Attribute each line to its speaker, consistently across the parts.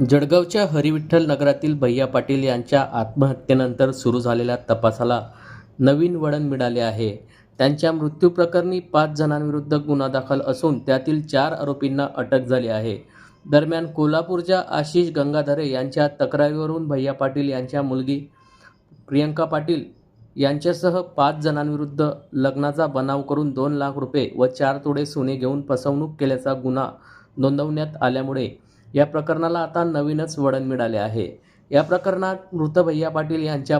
Speaker 1: जळगावच्या हरिविठ्ठल नगरातील भैया पाटील यांच्या आत्महत्येनंतर सुरू झालेल्या तपासाला नवीन वळण मिळाले आहे. त्यांच्या मृत्यूप्रकरणी पाच जणांविरुद्ध गुन्हा दाखल असून त्यातील चार आरोपींना अटक झाली आहे. दरम्यान कोल्हापूरच्या आशिष गंगाधरे यांच्या तक्रारीवरून भैया पाटील यांच्या मुलगी प्रियंका पाटील यांच्यासह पाच जणांविरुद्ध लग्नाचा बनाव करून दोन लाख रुपये व चार तोडे सोने घेऊन फसवणूक केल्याचा गुन्हा नोंदवण्यात आल्यामुळे या प्रकरणाला आता नवीनच वळण मिळाले आहे. या प्रकरणात मृत भैया पाटील यांच्या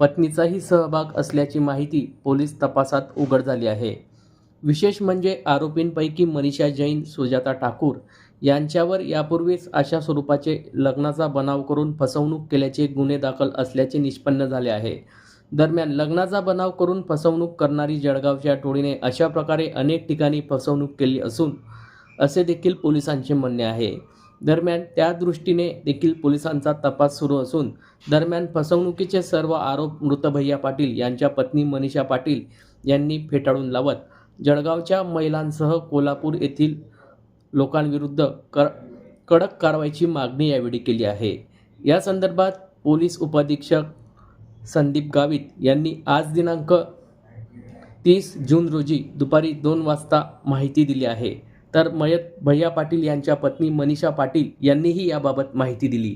Speaker 1: पत्नीचाही सहभाग असल्याची माहिती पोलीस तपासात उघड झाली आहे. विशेष म्हणजे आरोपींपैकी मनीषा जैन सुजाता ठाकूर यांच्यावर यापूर्वीच अशा स्वरूपाचे लग्नाचा बनाव करून फसवणूक केल्याचे गुन्हे दाखल असल्याचे निष्पन्न झाले आहे. दरम्यान लग्नाचा बनाव करून फसवणूक करणारी जळगावच्या टोळीने अशा प्रकारे अनेक ठिकाणी फसवणूक केली असून असे देखील पोलिसांचे म्हणणे आहे. दरम्यान त्या दृष्टीने देखील पोलिसांचा तपास सुरू असून दरम्यान फसवणुकीचे सर्व आरोप मृत भैया पाटील यांच्या पत्नी मनीषा पाटील यांनी फेटाळून लावत जळगावच्या महिलांसह कोल्हापूर येथील लोकांविरुद्ध कर कडक कारवाईची मागणी यावेळी केली आहे. या संदर्भात पोलीस उपाधीक्षक संदीप गावित यांनी आज दिनांक तीस जून रोजी दुपारी दोन वाजता माहिती दिली आहे. तर मयत भैया पाटील यांच्या पत्नी मनीषा पाटील यांनीही याबाबत माहिती दिली.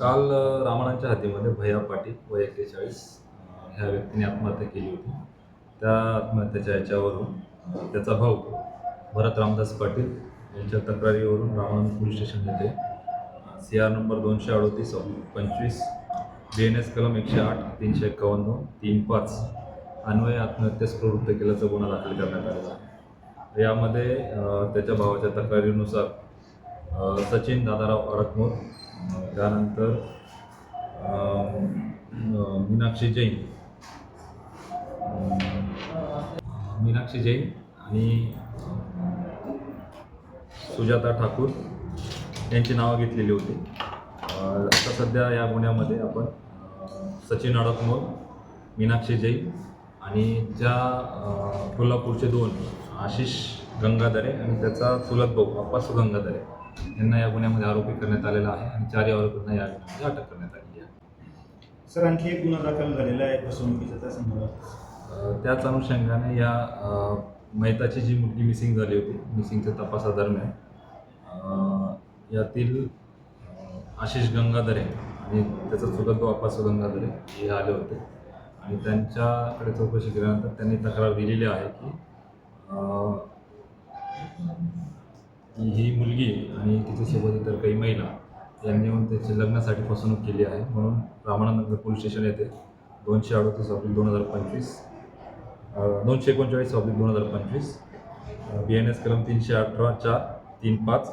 Speaker 2: काल रामाणांच्या हातीमध्ये भैया पाटील व एक्केचाळीस ह्या व्यक्तीने आत्महत्या केली होती. त्या आत्महत्येच्या याच्यावरून त्याचा भाऊ भरत रामदास पाटील यांच्या तक्रारीवरून रामानंद पोलीस स्टेशन येथे सी आर नंबर दोनशे अडोतीस पंचवीस बी एन एस कलम एकशे आठ तीनशे एकावन्न दोन तीन पाच अन्वय आत्महत्येस प्रवृत्त केल्याचा गुन्हा दाखल करण्यात आला यामध्ये त्याच्या भावाच्या तक्रारीनुसार सचिन दादाराव अडकमोर त्यानंतर मीनाक्षी जैन मीनाक्षी जैन आणि सुजाता ठाकूर यांची नावं घेतलेली होती. आता सध्या या गुन्ह्यामध्ये आपण सचिन अडकमोर मीनाक्षी जैन आणि ज्या कोल्हापूरचे दोन आशिष गंगाधरे आणि त्याचा चुलत भाऊ अप्पासू गंगाधरे यांना या गुन्ह्यामध्ये आरोपी करण्यात आलेला आहे आणि चारही आरोपींना या गुन्ह्यामध्ये अटक करण्यात आलेली आहे.
Speaker 3: सर आणखी एक गुन्हा दाखल झालेला आहे फसवणुकीचा त्या संदर्भात.
Speaker 2: त्याच अनुषंगाने या मैताची जी मुलगी मिसिंग झाली होती मिसिंगच्या तपासादरम्यान यातील आशिष गंगाधरे आणि त्याचा चुलत भाऊ अप्पासू गंगाधरे हे आले होते. आणि त्यांच्याकडे चौकशी केल्यानंतर त्यांनी तक्रार दिलेली आहे की की ही मुलगी आणि तिच्यासोबत इतर काही महिला यांनी येऊन त्याची लग्नासाठी फसवणूक केली आहे. म्हणून रामानंदनगर पोलीस स्टेशन येथे दोनशे अडतीस ऑब्लिक दोन हजार पंचवीस दोनशे एकोणचाळीस ऑब्लिक दोन हजार पंचवीस बी एन एस कलम तीनशे अठरा चार तीन पाच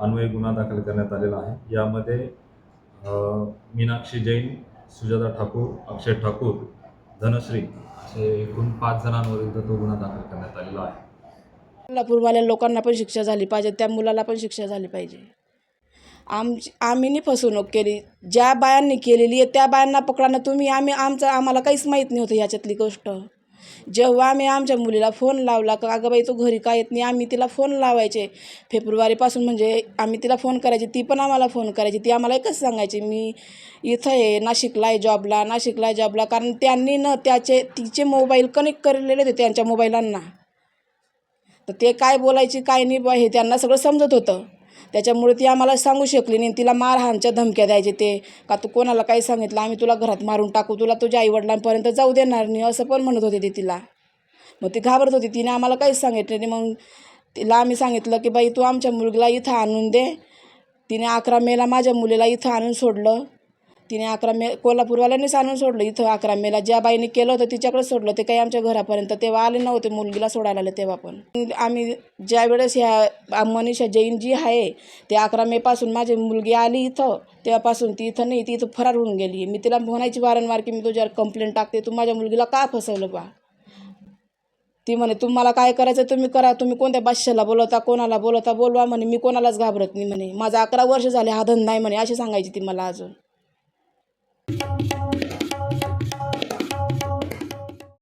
Speaker 2: अन्वय गुन्हा दाखल करण्यात आलेला आहे. यामध्ये मीनाक्षी जैन सुजाता ठाकूर अक्षय ठाकूर धनश्री असे एकूण पाच जणांविरुद्ध तो गुन्हा दाखल करण्यात आलेला आहे.
Speaker 4: कोल्हापूरवाल्या लोकांना पण शिक्षा झाली पाहिजे त्या मुलाला पण शिक्षा झाली पाहिजे. आमची आम्हीनी फसवणूक केली. ज्या बायांनी केलेली आहे त्या बायांना पकडा तुम्ही आम्ही आमचं आम्हाला काहीच माहीत नव्हतं ह्याच्यातली गोष्ट. जेव्हा आम्ही आमच्या मुलीला फोन लावला का अगं बाई तू घरी का येत नाही? आम्ही तिला फोन लावायचे. फेब्रुवारीपासून म्हणजे आम्ही तिला फोन करायची. ती पण आम्हाला फोन करायची. ती आम्हाला एकच सांगायची मी इथं आहे नाशिकला आहे जॉबला नाशिकला आहे जॉबला कारण त्यांनी न त्याचे तिचे मोबाईल कनेक्ट केलेले होते त्यांच्या मोबाईलांना. तर ते काय बोलायची काय नाही बा हे त्यांना सगळं समजत होतं. त्याच्यामुळे ती आम्हाला सांगू शकली नाही. तिला मारहाणच्या धमक्या द्यायचे ते. का तू कोणाला काही सांगितलं? आम्ही तुला घरात मारून टाकू. तुला तुझ्या आईवडिलांपर्यंत जाऊ देणार नाही असं पण म्हणत होते ते तिला. मग ती घाबरत होती. तिने आम्हाला काहीच सांगितलं नाही. मग तिला आम्ही सांगितलं की बाई तू आमच्या मुलगीला इथं आणून दे. तिने अकरा मेला माझ्या मुलीला इथं आणून सोडलं. तिने अकरा मे कोल्हापूरवाल्यांनीच आणून सोडलं. इथं अकरा मेला ज्या बाईने केलं होतं तिच्याकडे सोडलं ते काही आमच्या घरापर्यंत. तेव्हा आले नव्हते मुलगीला सोडायला आले तेव्हा पण. आम्ही ज्या वेळेस ह्या मनीषा जैन जी आहे ते अकरा मेपासून माझी मुलगी आली इथं. तेव्हापासून ती इथं नाही ती इथं फरार होऊन गेली. मी तिला म्हणायची वारंवार की मी तुझ्यावर कंप्लेंट टाकते तू माझ्या मुलगीला का फसवलं बा? ती म्हणे तुम्हाला काय करायचं तुम्ही करा. तुम्ही कोणत्या बादशाला बोलवता कोणाला बोलवता बोलवा म्हणे. मी कोणालाच घाबरत नाही म्हणे. माझा अकरा वर्ष झाले हा धंदा आहे म्हणे अशी सांगायची ती मला अजून.